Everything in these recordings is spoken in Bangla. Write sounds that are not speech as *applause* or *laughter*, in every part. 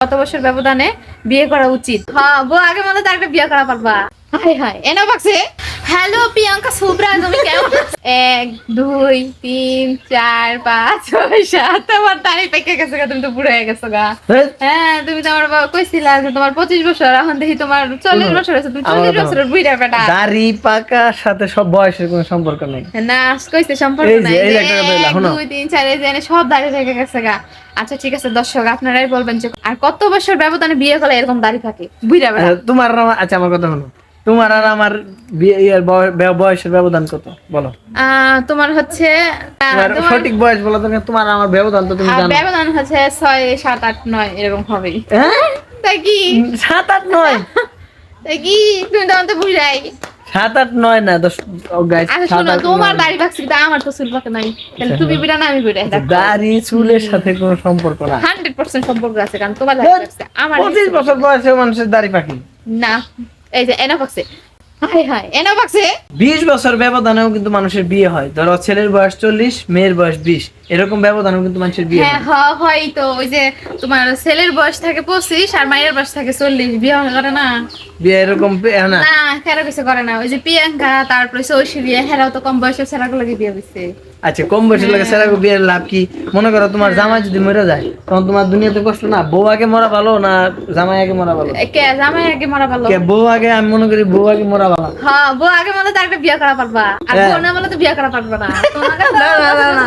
কত বছর ব্যবধানে বিয়ে করা উচিত। হ্যাঁ বউ আগে মনে তো একটা বিয়ে করা পারবা। হাই হাই এনে বাক্সে হ্যালো প্রিয়াঙ্কা সুব্রা তুমি কেমন এক দুই তিন চার পাঁচ ছয় সাত তোমার দাড়ি পেকে গেছে গা তুমি তো বুড়ো হয়ে গেছো গা। হ্যাঁ? তুমি তোমার বাবা কইছিলা যে তোমার পঁচিশ বছর এখন দেখি তোমার চল্লিশ বছর আছে তুমি চল্লিশ বছরের বুড়া বেটা। দাড়ি পাকার সাথে সব বয়সের কোনো সম্পর্ক নেই। না কইছে সম্পর্ক নাই এক, দুই তিন চার এই যে এনে সব দাঁড়িয়ে থেকে গেছে গা। আচ্ছা ঠিক আছে দর্শক আপনারাই বলবেন যে আর কত বছর ব্যবধানে বিয়ে করলে এরকম দাড়ি থাকে বুঝা বেড়া তোমার আমার- আচ্ছা আমার কথা শোনো। তোমার আর আমার বিয়ে ইয়ার বয়- বে- বয়সের ব্যবধান কত? বলো। তোমার হচ্ছে সঠিক বয়স বলো তুমি তোমার আমার ব্যবধান তো তুমি জানো। ব্যবধান হচ্ছে ছয় সাত আট নয় এরকম হবেই। হ্যাঁ? তাই কি? সাত আট নয়? *laughs* তাই কি? তুমি তো বুঝাই সাত আট নয় না ও আচ্ছা শোনো তোমার দাড়ি বাকছি কিন্তু আমার তো চুল পাকে নাই। তাহলে তুমি বিড়া না আমি বিড়া দাড়ি চুলের সাথে কোনো সম্পর্ক না। হান্ড্রেড পার্সেন্ট সম্পর্ক আছে কারণ তোমার দাড়ি আমার পঁচিশ বছর বয়সে মানুষের দাড়ি পাখি। না। এই যে এনা বাকছে হাই হাই বাকছে বিশ বছর ব্যবধানেও কিন্তু মানুষের বিয়ে হয়। ধরো ছেলের বয়স চল্লিশ মেয়ের বয়স বিশ। এরকম ব্যবধানেও কিন্তু মানুষের বিয়ে হ্যাঁ হয়। হয় তো। ওই যে তোমার ছেলের বয়স থাকে পঁচিশ আর মায়ের বয়স থাকে চল্লিশ। বিয়ে করে না বিয়ে এরকম হ্যাঁ না? না খেরা কিছু করে না। ওই যে প্রিয়াঙ্কা তারপরে ঐশ্বরিয়া হেরাও তো কম বয়সের ছেলেগুলোকে বিয়ে দিচ্ছে আচ্ছা কম বয়সের লাগে সেরা বিয়ের লাভ কি? মনে করো তোমার জামাই যদি মরে যায় তখন তোমার দুনিয়াতে কষ্ট না? বউ আগে মরা ভালো না জামাই আগে মরা ভালো? কে জামাই আগে মরা ভালো? কে বউ আগে? আমি মনে করি বউ আগে মরা ভালো। হ্যাঁ বউ আগে মনে তো একটা বিয়ে করা পারবা। আর হ্যাঁ। বউ না মনে তো বিয়ে করা পারবা না। *laughs* না না না না।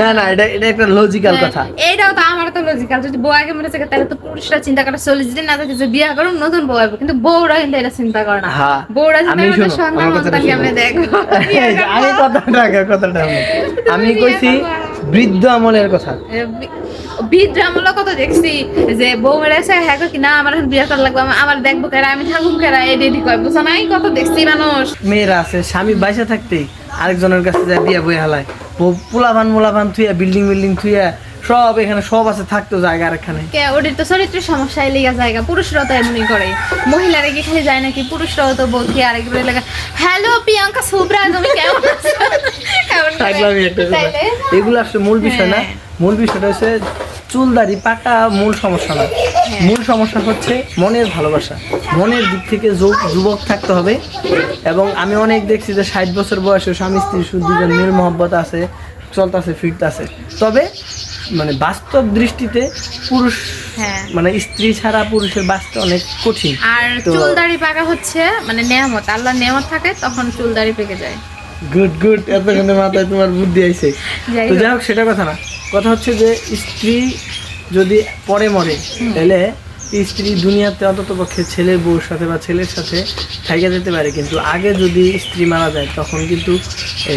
না না এটা এটা একটা লজিক্যাল হ্যাঁ, কথা। এইটাও তো আমার তো লজিক্যাল যদি বউ আগে মরে থাকে তাহলে তো পুরুষরা চিন্তা করে চল্লিশ দিন না থাকে যে বিয়ে করুন নতুন বউ কিন্তু বউরা কিন্তু এটা চিন্তা করে না। হ্যাঁ বউরা চিন্তা আমি। *laughs* কথাটা আগে কথাটা কইছি বৃদ্ধ আমলের কথা। বিদ্রামূলক কত দেখছি যে বউ হ্যাঁ কি না আমার এখন বিয়ে করা লাগবে আমার- আমার দেখব কেরা আমি থাকুম কেরা কয় বুঝো নাই? কত দেখছি মানুষ। মেয়েরা আছে স্বামী বাইসে আরেকজনের কাছে যায় বিয়া বই হালায়। পোলাভান মোলাভান থুইয়া বিল্ডিং বিল্ডিং থুইয়া সব এখানে সব আছে থাকতো জায়গা আর এখানে। কে ওদের তো চরিত্রের সমস্যা লেগে জায়গা। পুরুষরাও তো এমনি করে। মহিলারা কি খালি যায় নাকি? পুরুষরাও তো বলছি আরেকবার লেগে। হ্যালো প্রিয়াঙ্কা সুব্রা তুমি কেমন আছো? থাকলামই একটা তাইলে? এগুলো আসলে মূল বিষয় না। হ্যাঁ। মূল বিষয়টা হচ্ছে চুল দাড়ি পাকা মূল সমস্যা না। হ্যাঁ। মূল সমস্যা হচ্ছে মনের ভালোবাসা। মনের দিক থেকে যুব- যুবক থাকতে হবে। এবং আমি অনেক দেখছি যে ষাট বছর বয়সে স্বামী স্ত্রী শুধু দুজন মিল মহব্বত আছে চলতেছে ফিরতেছে। তবে মানে বাস্তব দৃষ্টিতে পুরুষ হ্যাঁ। মানে স্ত্রী ছাড়া পুরুষের বাঁচতে অনেক কঠিন। আর চুল দাড়ি পাকা হচ্ছে মানে নেয়ামত আল্লাহ নেয়ামত থাকে তখন চুল দাড়ি পেকে যায়। গুড গুড এতক্ষণে মাথায় তোমার বুদ্ধি আইছে। তো। যাই হোক সেটা কথা না। কথা হচ্ছে যে স্ত্রী যদি পরে মরে তাহলে স্ত্রী দুনিয়াতে অন্তত পক্ষে ছেলের বউর সাথে বা ছেলের সাথে থাইকা যেতে পারে কিন্তু আগে যদি স্ত্রী মারা যায় তখন কিন্তু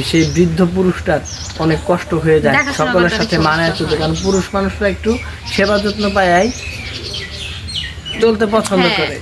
সেই বৃদ্ধ পুরুষটার অনেক কষ্ট হয়ে যায় সকলের সাথে মানায় চলতে। কারণ পুরুষ মানুষরা একটু সেবা যত্ন পায় চলতে পছন্দ হ্যাঁ। করে।